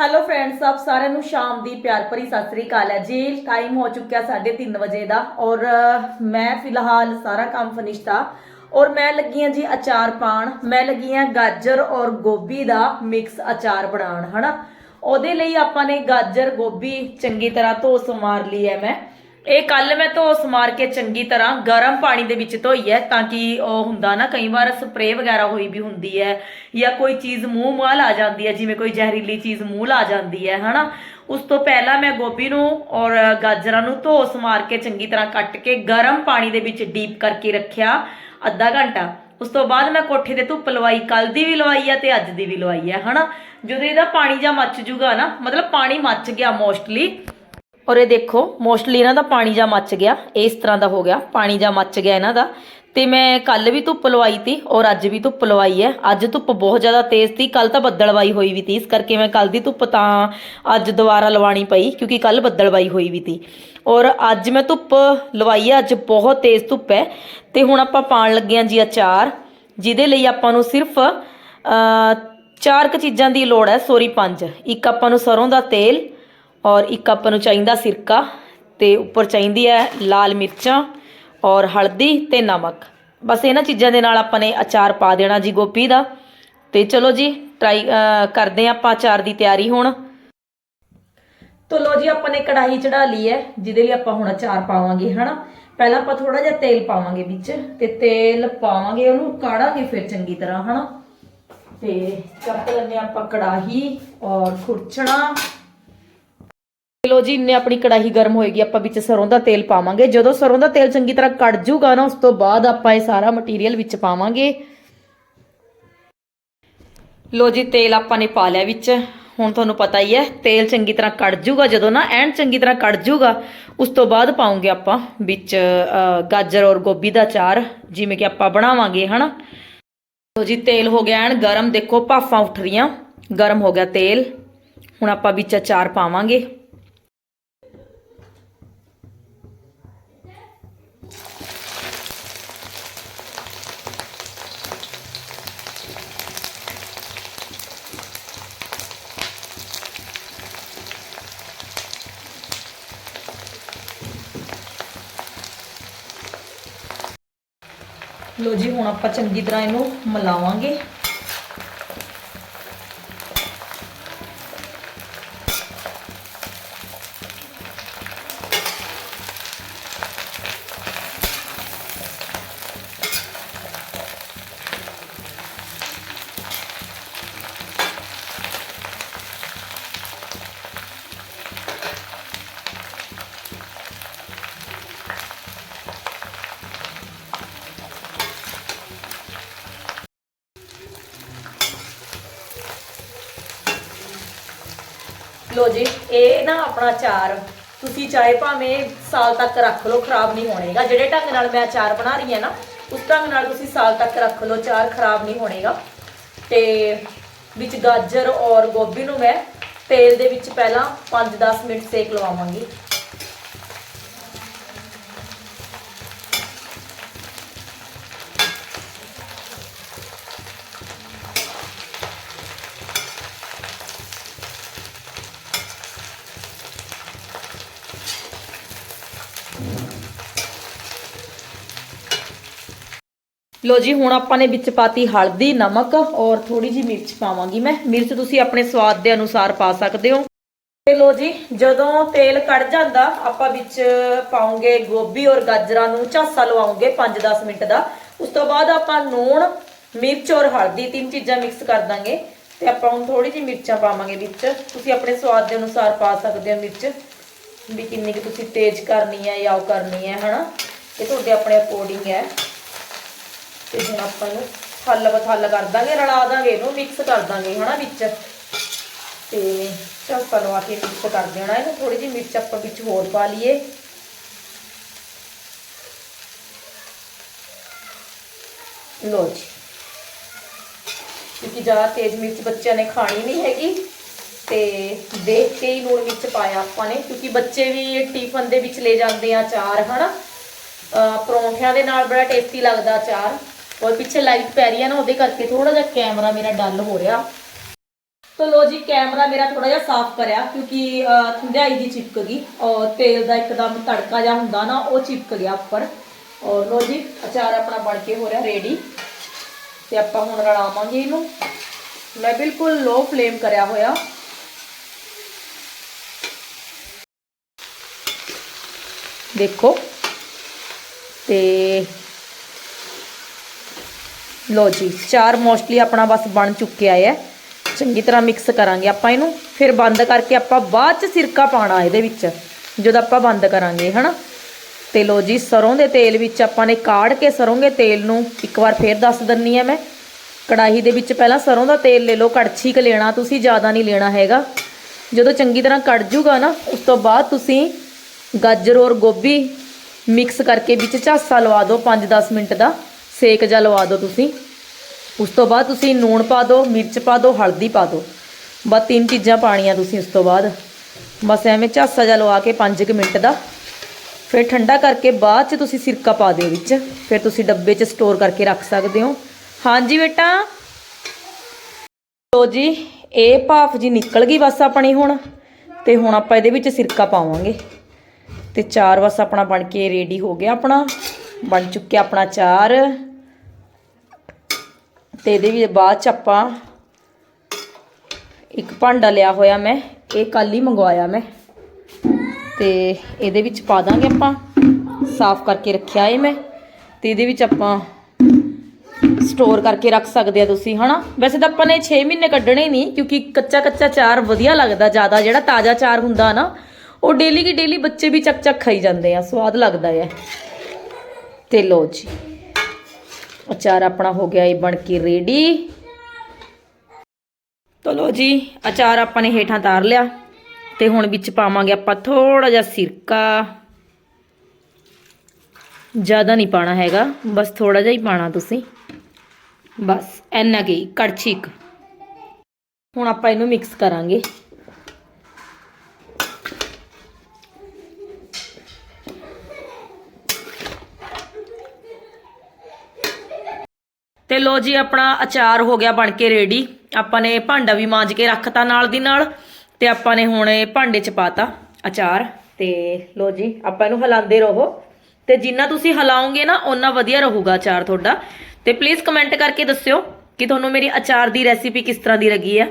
Hello friends ਆਪ ਸਾਰਿਆਂ ਨੂੰ ਸ਼ਾਮ ਦੀ ਪਿਆਰ ਭਰੀ ਸਤਿ ਸ੍ਰੀ ਅਕਾਲ ਹੈ। ਜੀ ਟਾਈਮ ਹੋ ਚੁੱਕਿਆ 3:30 ਵਜੇ ਦਾ ਔਰ ਮੈਂ ਫਿਲਹਾਲ ਸਾਰਾ ਕੰਮ ਫਿਨਿਸ਼ ਤਾ ਔਰ ਮੈਂ ਲੱਗੀ ਹਾਂ ਜੀ ਅਚਾਰ ਪਾਣ। ਮੈਂ ਲੱਗੀ ਹਾਂ ਗਾਜਰ ਔਰ ਗੋਭੀ ਦਾ ਮਿਕਸ ਅਚਾਰ ਬਣਾਉਣ, ਹਨਾ? ਉਹਦੇ ਲਈ ਆਪਾਂ ਨੇ ਗਾਜਰ, ਗੋਭੀ ਚੰਗੀ ਤਰ੍ਹਾਂ ਧੋ ਸਮਾਰ ਲਈ ਹੈ ਮੈਂ। ਇਹ ਕੱਲ ਮੈਂ ਧੋ ਸਮਾਰ ਕੇ ਚੰਗੀ ਤਰ੍ਹਾਂ ਗਰਮ ਪਾਣੀ ਦੇ ਵਿੱਚ ਧੋਈ ਹੈ ਤਾਂ ਕਿ ਉਹ ਹੁੰਦਾ ਨਾ, ਕਈ ਵਾਰ ਸਪਰੇਅ ਵਗੈਰਾ ਹੋਈ ਵੀ ਹੁੰਦੀ ਹੈ ਜਾਂ ਕੋਈ ਚੀਜ਼ ਮੂੰਹ ਮਾਲ ਆ ਜਾਂਦੀ ਹੈ, ਜਿਵੇਂ ਕੋਈ ਜ਼ਹਿਰੀਲੀ ਚੀਜ਼ ਮੂੰਹ ਲਾ ਜਾਂਦੀ ਹੈ, ਹਨਾ? ਉਸ ਤੋਂ ਪਹਿਲਾਂ ਮੈਂ ਗੋਭੀ ਨੂੰ ਔਰ ਗਾਜਰਾਂ ਨੂੰ ਧੋ ਸਮਾਰ ਕੇ ਚੰਗੀ ਤਰ੍ਹਾਂ ਕੱਟ ਕੇ ਗਰਮ ਪਾਣੀ ਦੇ ਵਿੱਚ ਡੀਪ ਕਰਕੇ ਰੱਖਿਆ ਅੱਧਾ ਘੰਟਾ। ਉਸ ਤੋਂ ਬਾਅਦ ਮੈਂ ਕੋਠੇ ਤੇ ਧੁੱਪ ਲਵਾਈ ਕੱਲ ਦੀ ਵੀ ਲਵਾਈ ਹੈ ਤੇ ਅੱਜ ਦੀ ਵੀ ਲਵਾਈ ਹੈ, ਹਨਾ? ਜਦੋਂ ਇਹਦਾ ਪਾਣੀ ਜਾਂ ਮੱਚ ਜੂਗਾ ਨਾ, ਮਤਲਬ ਪਾਣੀ ਮੱਚ ਗਿਆ ਮੋਸਟਲੀ ਔਰ ਇਹ ਦੇਖੋ ਮੋਸਟਲੀ ਇਹਨਾਂ ਦਾ ਪਾਣੀ ਜਾਂ ਮੱਚ ਗਿਆ ਇਸ ਤਰ੍ਹਾਂ ਦਾ ਹੋ ਗਿਆ, ਪਾਣੀ ਜਾਂ ਮੱਚ ਗਿਆ ਇਹਨਾਂ ਦਾ। ਤੇ ਮੈਂ ਕੱਲ ਵੀ ਧੁੱਪ ਲਵਾਈ ਤੀ ਔਰ ਅੱਜ ਵੀ ਧੁੱਪ ਲਵਾਈ ਹੈ। ਅੱਜ ਧੁੱਪ ਬਹੁਤ ਜ਼ਿਆਦਾ ਤੇਜ਼ ਤੀ ਕੱਲ ਤਾਂ ਬੱਦਲਵਾਈ ਹੋਈ ਵੀ ਤੀ, ਇਸ ਕਰਕੇ ਮੈਂ ਕੱਲ ਦੀ ਧੁੱਪ ਤਾਂ ਅੱਜ ਦੁਬਾਰਾ ਲਵਾਣੀ ਪਈ, ਕਿਉਂਕਿ ਕੱਲ ਬੱਦਲਵਾਈ ਹੋਈ ਵੀ ਤੀ। ਔਰ ਅੱਜ ਮੈਂ ਧੁੱਪ ਲਵਾਈ ਹੈ, ਅੱਜ ਬਹੁਤ ਤੇਜ਼ ਧੁੱਪ ਹੈ। ਤੇ ਹੁਣ ਆਪਾਂ ਪਾਣ ਲੱਗੇ ਹਾਂ ਜੀ ਅਚਾਰ, ਜਿਹਦੇ ਲਈ ਆਪਾਂ ਨੂੰ ਸਿਰਫ ਚਾਰ ਕੁ ਚੀਜ਼ਾਂ ਦੀ ਲੋੜ ਹੈ, ਸੋਰੀ ਪੰਜ। ਇੱਕ ਆਪਾਂ ਨੂੰ ਸਰੋਂ ਦਾ ਤੇਲ ਔਰ ਇੱਕ ਆਪਾਂ ਨੂੰ ਚਾਹੀਦਾ ਸਿਰਕਾ, ਤੇ ਉੱਪਰ ਚਾਹੀਦੀ ਹੈ ਲਾਲ ਮਿਰਚਾਂ ਔਰ ਹਲਦੀ ਤੇ ਨਮਕ। ਬਸ ਇਹਨਾਂ ਚੀਜ਼ਾਂ ਦੇ ਨਾਲ ਆਪਾਂ ਨੇ ਅਚਾਰ ਪਾ ਦੇਣਾ ਜੀ ਗੋਭੀ ਦਾ। ਤੇ ਚਲੋ ਜੀ ਟਰਾਈ ਕਰਦੇ ਹਾਂ ਆਪਾਂ ਅਚਾਰ ਦੀ ਤਿਆਰੀ ਹੁਣ। ਤੋ ਲੋ ਜੀ, ਆਪਾਂ ਨੇ ਕੜਾਹੀ ਚੜਾ ਲਈ ਹੈ, ਜਿਹਦੇ ਲਈ ਆਪਾਂ ਹੁਣ ਅਚਾਰ ਪਾਵਾਂਗੇ, ਹਨਾ? ਪਹਿਲਾਂ ਆਪਾਂ ਥੋੜਾ ਜਿਹਾ ਤੇਲ ਪਾਵਾਂਗੇ ਵਿੱਚ, ਤੇ ਤੇਲ ਪਾਵਾਂਗੇ ਉਹਨੂੰ ਕਾੜਾਂਗੇ ਫਿਰ ਚੰਗੀ ਤਰ੍ਹਾਂ, ਹਨਾ? ਤੇ ਚੱਕ ਲੈਂਦੇ ਹਾਂ ਆਪਾਂ ਕੜਾਹੀ ਔਰ ਖੁਰਚਣਾ। ਲੋ ਜੀ, ਇੰਨੇ ਆਪਣੀ ਕੜਾਹੀ ਗਰਮ ਹੋਏਗੀ, ਆਪਾਂ ਵਿੱਚ ਸਰੋਂ ਦਾ ਤੇਲ ਪਾਵਾਂਗੇ। ਜਦੋਂ ਸਰੋਂ ਦਾ ਤੇਲ ਚੰਗੀ ਤਰ੍ਹਾਂ ਕੜ ਜੂਗਾ ਨਾ, ਉਸ ਤੋਂ ਬਾਅਦ ਆਪਾਂ ਇਹ ਸਾਰਾ ਮਟੀਰੀਅਲ ਵਿੱਚ ਪਾਵਾਂਗੇ। ਲੋ ਜੀ, ਤੇਲ ਆਪਾਂ ਨੇ ਪਾ ਲਿਆ ਵਿੱਚ। ਹੁਣ ਤੁਹਾਨੂੰ ਪਤਾ ਹੀ ਹੈ, ਤੇਲ ਚੰਗੀ ਤਰ੍ਹਾਂ ਕੜ ਜੂਗਾ ਜਦੋਂ ਨਾ, ਐਨ ਚੰਗੀ ਤਰ੍ਹਾਂ ਕੜ ਜੂਗਾ, ਉਸ ਤੋਂ ਬਾਅਦ ਪਾਉਂਗੇ ਆਪਾਂ ਵਿੱਚ ਗਾਜਰ ਔਰ ਗੋਭੀ ਦਾ ਚਾਰ ਜਿਵੇਂ ਕਿ ਆਪਾਂ ਬਣਾਵਾਂਗੇ, ਹਨਾ? ਲੋ ਜੀ, ਤੇਲ ਹੋ ਗਿਆ ਐਨ ਗਰਮ, ਦੇਖੋ, ਭਾਫਾਂ ਉੱਠ ਰਹੀਆਂ। ਗਰਮ ਹੋ ਗਿਆ ਤੇਲ। ਹੁਣ ਆਪਾਂ ਵਿੱਚ ਅਚਾਰ ਪਾਵਾਂਗੇ। ਲੋ ਜੀ ਹੁਣ ਆਪਾਂ ਚੰਗੀ ਤਰ੍ਹਾਂ ਇਹਨੂੰ ਮਿਲਾਵਾਂਗੇ। ਲੋ ਜੀ, ਇਹ ਨਾ ਆਪਣਾ ਅਚਾਰ ਤੁਸੀਂ ਚਾਹੇ ਭਾਵੇਂ ਸਾਲ ਤੱਕ ਰੱਖ ਲਓ, ਖਰਾਬ ਨਹੀਂ ਹੋਣੇਗਾ ਜਿਹੜੇ ਢੰਗ ਨਾਲ ਮੈਂ ਅਚਾਰ ਬਣਾ ਰਹੀ ਹਾਂ ਨਾ, ਉਸ ਢੰਗ ਨਾਲ ਤੁਸੀਂ ਸਾਲ ਤੱਕ ਰੱਖ ਲਓ ਅਚਾਰ ਖਰਾਬ ਨਹੀਂ ਹੋਣੇਗਾ ਤੇ ਵਿੱਚ ਗਾਜਰ ਔਰ ਗੋਭੀ ਨੂੰ ਮੈਂ ਤੇਲ ਦੇ ਵਿੱਚ ਪਹਿਲਾਂ 5-10 ਮਿੰਟ ਸੇਕ ਲਵਾਵਾਂਗੀ। ਲੋ ਜੀ, ਹੁਣ ਆਪਾਂ ਨੇ ਵਿੱਚ ਪਾਤੀ ਹਲਦੀ, ਨਮਕ ਔਰ ਥੋੜੀ ਜੀ ਮਿਰਚ ਪਾਵਾਂਗੀ ਮੈਂ। ਮਿਰਚ ਤੁਸੀਂ ਆਪਣੇ ਸਵਾਦ ਦੇ ਅਨੁਸਾਰ ਪਾ ਸਕਦੇ ਹੋ। ਤੇ ਲੋ ਜੀ, ਜਦੋਂ ਤੇਲ ਕੜ ਜਾਂਦਾ, ਆਪਾਂ ਵਿੱਚ ਪਾਉਂਗੇ ਗੋਭੀ ਔਰ ਗਾਜਰਾਂ ਨੂੰ ਝਾਸਾ ਲਵਾਉਂਗੇ 5-10 ਮਿੰਟ ਦਾ। ਉਸ ਤੋਂ ਬਾਅਦ ਆਪਾਂ ਨੂਣ ਮਿਰਚ ਔਰ ਹਲਦੀ ਤਿੰਨ ਚੀਜ਼ਾਂ ਮਿਕਸ ਕਰ ਦਾਂਗੇ। ਤੇ ਆਪਾਂ ਹੁਣ ਥੋੜੀ ਜੀ ਮਿਰਚਾਂ ਪਾਵਾਂਗੇ ਵਿੱਚ। ਤੁਸੀਂ ਆਪਣੇ ਸਵਾਦ ਦੇ ਅਨੁਸਾਰ ਪਾ ਸਕਦੇ ਹੋ ਮਿਰਚ। ਵੀ ਕਿੰਨੀ ਕਿ ਤੁਸੀਂ ਤੇਜ਼ ਕਰਨੀ ਹੈ ਜਾਂ ਉਹ ਕਰਨੀ ਹੈ, ਹਨਾ? ਇਹ ਤੁਹਾਡੇ ਆਪਣੇ ਅਕੋਰਡਿੰਗ ਹੈ। ਤੇ ਹੁਣ ਆਪਾਂ ਇਹਨੂੰ ਥੱਲ ਬਥੱਲ ਕਰ ਦਾਂਗੇ, ਰਲਾ ਦਾਂਗੇ ਇਹਨੂੰ ਮਿਕਸ ਕਰ ਦਾਂਗੇ, ਹਨਾ, ਵਿੱਚ। ਤੇ ਝਾਸਾ ਲਵਾ ਕੇ ਮਿਕਸ ਕਰ ਦੇਣਾ। ਇਹਨੂੰ ਥੋੜੀ ਜਿਹੀ ਮਿਰਚ ਆਪਾਂ ਵਿੱਚ ਹੋਰ ਪਾ ਲਈਏ। ਲੋ ਜੀ। ਕਿਉਂਕਿ ਜ਼ਿਆਦਾ ਤੇਜ਼ ਮਿਰਚ ਬੱਚਿਆਂ ਨੇ ਖਾਣੀ ਨਹੀਂ ਹੈਗੀ। ਤੇ ਦੇਖ ਕੇ ਹੀ ਲੂਣ ਵਿੱਚ ਪਾਇਆ ਆਪਾਂ ਨੇ ਕਿਉਂਕਿ ਬੱਚੇ ਵੀ ਟਿਫਨ ਦੇ ਵਿੱਚ ਲੈ ਜਾਂਦੇ ਆ ਚਾਰ ਹਨਾ? ਅਹ ਪਰੌਂਠਿਆਂ ਦੇ ਨਾਲ ਬੜਾ ਟੇਸਟੀ ਲੱਗਦਾ ਅਚਾਰ। ਔਰ ਪਿੱਛੇ ਲਾਈਟ ਪੈ ਰਹੀ ਹੈ ਨਾ ਉਹਦੇ ਕਰਕੇ ਥੋੜਾ ਜਿਹਾ ਕੈਮਰਾ ਮੇਰਾ ਡਲ ਹੋ ਰਿਹਾ। ਤੋ ਲੋ ਜੀ ਕੈਮਰਾ ਮੇਰਾ ਥੋੜਾ ਜਿਹਾ ਸਾਫ਼ ਕਰਿਆ ਕਿਉਂਕਿ ਅਹ, ਠੰਡਾਈ ਦੀ ਚਿਪਕ ਗਈ। ਔਰ ਤੇਲ ਦਾ ਇੱਕਦਮ ਤੜਕਾ ਜਿਹਾ ਹੁੰਦਾ ਨਾ ਉਹ ਚਿਪਕ ਗਿਆ ਉੱਪਰ। ਔਰ ਲੋ ਜੀ ਅਚਾਰ ਆਪਣਾ ਬਣ ਕੇ ਹੋ ਰਿਹਾ ਰੈਡੀ ਤੇ ਆਪਾਂ ਹੁਣ ਰਲਾਵਾਂਗੇ ਇਹਨੂੰ। ਮੈਂ ਬਿਲਕੁਲ ਲੋ ਫਲੇਮ ਕਰਿਆ ਹੋਇਆ। ਦੇਖੋ। ਤੇ ਲੋ ਜੀ, ਚਾਰ ਮੋਸਟਲੀ ਆਪਣਾ ਬਸ ਬਣ ਚੁੱਕਿਆ ਹੈ। ਚੰਗੀ ਤਰ੍ਹਾਂ ਮਿਕਸ ਕਰਾਂਗੇ ਆਪਾਂ ਇਹਨੂੰ। ਫਿਰ ਬੰਦ ਕਰਕੇ ਆਪਾਂ ਬਾਅਦ ਚ ਸਿਰਕਾ ਪਾਣਾ ਇਹਦੇ ਵਿੱਚ, ਜਦੋਂ ਆਪਾਂ ਬੰਦ ਕਰਾਂਗੇ, ਹਨਾ। ਤੇ ਲੋ ਜੀ, ਸਰੋਂ ਦੇ ਤੇਲ ਵਿੱਚ ਆਪਾਂ ਨੇ ਕਾੜ ਕੇ ਸਰੋਂ ਦੇ ਤੇਲ ਨੂੰ ਇੱਕ ਵਾਰ ਫੇਰ ਦੱਸ ਦਿੰਨੀ ਆ ਮੈਂ। ਕੜਾਹੀ ਦੇ ਵਿੱਚ ਪਹਿਲਾਂ ਸਰੋਂ ਦਾ ਤੇਲ ਲੈ ਲਓ, ਕੜਛੀ ਕ ਲੈਣਾ, ਤੁਸੀਂ ਜ਼ਿਆਦਾ ਨਹੀਂ ਲੈਣਾ ਹੈਗਾ। ਜਦੋਂ ਚੰਗੀ ਤਰ੍ਹਾਂ ਕੜ ਜੂਗਾ ਨਾ, ਉਸ ਤੋਂ ਬਾਅਦ ਤੁਸੀਂ ਗਾਜਰ ਔਰ ਗੋਭੀ ਮਿਕਸ ਕਰਕੇ ਵਿੱਚ ਝਾਸਾ ਲਵਾ ਦਿਓ 5-10 ਮਿੰਟ ਦਾ। ਸੇਕ ਜਾ ਲਵਾ ਦਿਓ ਤੁਸੀਂ। ਉਸ ਤੋਂ ਬਾਅਦ ਤੁਸੀਂ ਨੂਣ ਪਾ ਦਿਓ, ਮਿਰਚ ਪਾ ਦਿਓ, ਹਲਦੀ ਪਾ ਦਿਓ। ਬਸ ਤਿੰਨ ਚੀਜ਼ਾਂ ਪਾਣੀਆਂ ਤੁਸੀਂ ਉਸ ਤੋਂ ਬਾਅਦ। ਬਸ ਐਵੇਂ ਝਾਸਾ ਜਾ ਲਵਾ ਕੇ 5 ਮਿੰਟ ਦਾ। ਫਿਰ ਠੰਡਾ ਕਰਕੇ ਬਾਅਦ ਚ ਤੁਸੀਂ ਸਿਰਕਾ ਪਾ ਦਿਓ ਵਿੱਚ। ਫਿਰ ਤੁਸੀਂ ਡੱਬੇ 'ਚ ਸਟੋਰ ਕਰਕੇ ਰੱਖ ਸਕਦੇ ਹੋ। ਹਾਂਜੀ ਬੇਟਾ। ਲੋ ਜੀ, ਇਹ ਭਾਫ ਜੀ ਨਿਕਲ ਗਈ ਬਸ ਆਪਣੀ ਹੁਣ। ਤੇ ਹੁਣ ਆਪਾਂ ਇਹਦੇ ਵਿੱਚ ਸਿਰਕਾ ਪਾਵਾਂਗੇ। ਤੇ ਚਾਰ ਬਸ ਆਪਣਾ ਬਣ ਕੇ ਰੈਡੀ ਹੋ ਗਿਆ ਆਪਣਾ। ਬਣ ਚੁੱਕਿਆ ਆਪਣਾ ਚਾਰ। ਤੇ ਇਹਦੇ ਵਿੱਚ ਬਾਅਦ ਚ ਆਪਾਂ ਇੱਕ ਭਾਂਡਾ ਲਿਆ ਹੋਇਆ ਮੈਂ, ਇਹ ਕੱਲ ਹੀ ਮੰਗਵਾਇਆ ਮੈਂ। ਤੇ ਇਹਦੇ ਵਿੱਚ ਪਾ ਦਾਂਗੇ ਆਪਾਂ, ਸਾਫ਼ ਕਰਕੇ ਰੱਖਿਆ ਏ ਮੈਂ। ਤੇ ਇਹਦੇ ਵਿੱਚ ਆਪਾਂ ਸਟੋਰ ਕਰਕੇ ਰੱਖ ਸਕਦੇ ਆ ਤੁਸੀਂ, ਹਨਾ? ਵੈਸੇ ਤਾਂ ਆਪਾਂ ਨੇ 6 ਮਹੀਨੇ ਕੱਢਣੇ ਨਹੀਂ, ਕਿਉਂਕਿ ਕੱਚਾ ਕੱਚਾ ਚਾਰ ਵਧੀਆ ਲੱਗਦਾ ਜ਼ਿਆਦਾ, ਜਿਹੜਾ ਤਾਜ਼ਾ ਚਾਰ ਹੁੰਦਾ ਨਾ ਉਹ ਡੇਲੀ ਕੀ ਡੇਲੀ ਬੱਚੇ ਵੀ ਚੱਕ ਚੱਕ ਖਾਈ ਜਾਂਦੇ ਆ, ਸਵਾਦ ਲੱਗਦਾ ਹੈ ਤੇ ਲੋ ਜੀ, ਅਚਾਰ ਆਪਣਾ ਹੋ ਗਿਆ, ਇਹ ਬਣ ਕੇ ਰੈਡੀ ਤਾਂ ਲੋ ਜੀ, ਅਚਾਰ ਆਪਾਂ ਨੇ ਹੇਠਾਂ ਤਾਰ ਲਿਆ, ਤੇ ਹੁਣ ਵਿੱਚ ਪਾਵਾਂਗੇ ਆਪਾਂ ਥੋੜਾ ਜਿਹਾ ਸਿਰਕਾ। ਜ਼ਿਆਦਾ ਨਹੀਂ ਪਾਣਾ ਹੈਗਾ, ਬਸ ਥੋੜਾ ਜਿਹਾ ਹੀ ਪਾਣਾ ਤੁਸੀਂ। ਬਸ ਐਨਾ ਕੀ, ਕੜਛੀ ਕੁ ਹੁਣ ਆਪਾਂ ਇਹਨੂੰ ਮਿਕਸ ਕਰਾਂਗੇ। ਲੋ ਜੀ, ਆਪਣਾ ਅਚਾਰ ਹੋ ਗਿਆ ਬਣ ਕੇ ਰੈਡੀ ਆਪਾਂ ਨੇ ਭਾਂਡਾ ਵੀ ਮਾਂਜ ਕੇ ਰੱਖਤਾ ਨਾਲ ਦੀ ਨਾਲ ਤੇ ਆਪਾਂ ਨੇ ਹੁਣ ਇਹ ਭਾਂਡੇ 'ਚ ਪਾਤਾ ਅਚਾਰ ਤੇ ਲੋ ਜੀ, ਆਪਾਂ ਇਹਨੂੰ ਹਿਲਾਉਂਦੇ ਰਹੋ। ਤੇ ਜਿੰਨਾ ਤੁਸੀਂ ਹਿਲਾਓਗੇ ਨਾ, ਓਨਾ ਵਧੀਆ ਰਹੂਗਾ ਅਚਾਰ ਤੁਹਾਡਾ। ਤੇ ਪਲੀਜ਼ ਕਮੈਂਟ ਕਰਕੇ ਦੱਸਿਓ ਕਿ ਤੁਹਾਨੂੰ ਮੇਰੀ ਅਚਾਰ ਦੀ ਰੈਸਿਪੀ ਕਿਸ ਤਰ੍ਹਾਂ ਦੀ ਲੱਗੀ ਹੈ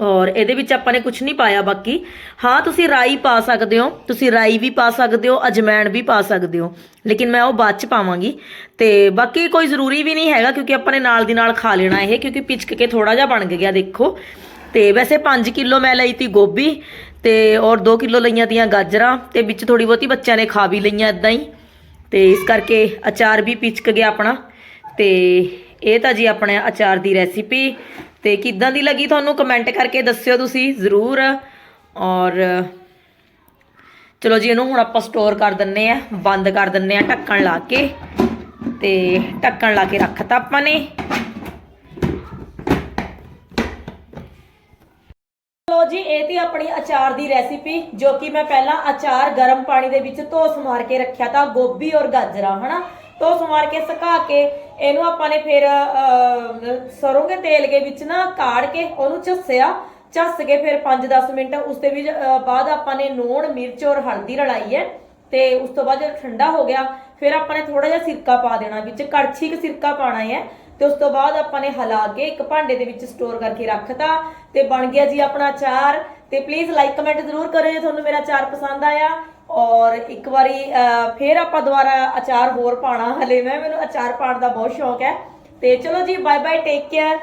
ਔਰ ਇਹਦੇ ਵਿੱਚ ਆਪਾਂ ਨੇ ਕੁਝ ਨਹੀਂ ਪਾਇਆ ਬਾਕੀ। ਹਾਂ, ਤੁਸੀਂ ਰਾਈ ਪਾ ਸਕਦੇ ਹੋ, ਤੁਸੀਂ ਰਾਈ ਵੀ ਪਾ ਸਕਦੇ ਹੋ, ਅਜਮੈਣ ਵੀ ਪਾ ਸਕਦੇ ਹੋ। ਲੇਕਿਨ ਮੈਂ ਉਹ ਬਾਅਦ ਚ ਪਾਵਾਂਗੀ। ਤੇ ਬਾਕੀ ਕੋਈ ਜ਼ਰੂਰੀ ਵੀ ਨਹੀਂ ਹੈਗਾ ਕਿਉਂਕਿ ਆਪਾਂ ਨੇ ਨਾਲ ਦੀ ਨਾਲ ਖਾ ਲੈਣਾ ਇਹ, ਕਿਉਂਕਿ ਪਿਚਕ ਕੇ ਥੋੜਾ ਜਿਹਾ ਬਣ ਗਿਆ, ਦੇਖੋ। ਤੇ ਵੈਸੇ 5 ਕਿਲੋ ਮੈਂ ਲਈ ਤੀ ਗੋਭੀ ਤੇ ਔਰ 2 ਕਿਲੋ ਲਈਆਂ ਤੀਆਂ ਗਾਜਰਾਂ ਤੇ ਵਿੱਚ ਥੋੜੀ ਬਹੁਤੀ ਬੱਚਿਆਂ ਨੇ ਖਾ ਵੀ ਲਈਆਂ ਇਦਾਂ ਹੀ। ਤੇ ਇਸ ਕਰਕੇ ਅਚਾਰ ਵੀ ਪਿਚਕ ਗਿਆ ਆਪਣਾ। ਤੇ ਇਹ ਤਾਂ ਜੀ ਆਪਣੇ ਅਚਾਰ ਦੀ ਰੈਸਿਪੀ। ਤੇ ਕਿੱਦਾਂ ਦੀ ਲੱਗੀ ਤੁਹਾਨੂੰ ਕਮੈਂਟ ਕਰਕੇ ਦੱਸਿਓ ਤੁਸੀਂ, ਜ਼ਰੂਰ। ਔਰ, ਚਲੋ ਜੀ, ਇਹਨੂੰ ਹੁਣ ਆਪਾਂ ਸਟੋਰ ਕਰ ਦਿੰਨੇ ਆ, ਬੰਦ ਕਰ ਦਿੰਨੇ ਆ ਢੱਕਣ ਲਾ ਕੇ। ਤੇ ਢੱਕਣ ਲਾ ਕੇ ਰੱਖਤਾ ਆਪਾਂ ਨੇ। ਲੋ ਜੀ, ਇਹ ਤੀ ਆਪਣੀ ਅਚਾਰ ਦੀ ਰੈਸਿਪੀ ਜੋ ਕਿ ਮੈਂ ਪਹਿਲਾਂ ਅਚਾਰ ਗਰਮ ਪਾਣੀ ਦੇ ਵਿੱਚ ਧੋ ਸਮਾਰ ਕੇ ਰੱਖਿਆ ਤਾਂ ਗੋਭੀ ਔਰ ਗਾਜਰਾਂ, ਹਨਾ? ਧੋ ਸਮਾਰ ਕੇ ਸੁਕਾ ਕੇ ਇਹਨੂੰ ਆਪਾਂ ਨੇ ਫਿਰ ਅਹ, ਸਰੋਂ ਦੇ ਤੇਲ ਦੇ ਵਿੱਚ ਨਾ ਕਾੜ ਕੇ ਉਹਨੂੰ ਝੱਸਿਆ। ਝੱਸ ਕੇ ਫਿਰ 5-10 ਮਿੰਟ ਉਸ ਦੇ ਵਿੱਚ ਬਾਅਦ ਆਪਾਂ ਨੇ ਨੂਣ ਮਿਰਚ ਔਰ ਹਲਦੀ ਰਲਾਈ ਹੈ। ਤੇ ਉਸ ਤੋਂ ਬਾਅਦ ਜਦ ਠੰਡਾ ਹੋ ਗਿਆ। ਫਿਰ ਆਪਾਂ ਨੇ ਥੋੜਾ ਜਿਹਾ ਸਿਰਕਾ ਪਾ ਦੇਣਾ ਵਿੱਚ। ਕੜਛੀ ਕੁ ਸਿਰਕਾ ਪਾਣਾ ਹੈ। ਤੇ ਉਸ ਤੋਂ ਬਾਅਦ ਆਪਾਂ ਨੇ ਹਿਲਾ ਕੇ ਇੱਕ ਭਾਂਡੇ ਦੇ ਵਿੱਚ ਸਟੋਰ ਕਰਕੇ ਰੱਖਤਾ। ਤੇ ਬਣ ਗਿਆ ਜੀ ਆਪਣਾ ਚਾਰ ਤੇ ਪਲੀਜ਼ ਲਾਈਕ ਕਮੈਂਟ ਜ਼ਰੂਰ ਕਰਿਓ ਜੇ ਤੁਹਾਨੂੰ ਮੇਰਾ ਚਾਰ ਪਸੰਦ ਆਇਆ। ਔਰ ਇੱਕ ਵਾਰੀ ਅਹ, ਫੇਰ ਆਪਾਂ ਦੁਬਾਰਾ ਅਚਾਰ ਹੋਰ ਪਾਣਾ ਹਲੇ ਮੈਂ ਮੈਨੂੰ ਅਚਾਰ ਪਾਣ ਦਾ ਬਹੁਤ ਸ਼ੌਕ ਹੈ। ਤੇ ਚਲੋ ਜੀ ਬਾਏ ਬਾਏ ਟੇਕ ਕੇਅਰ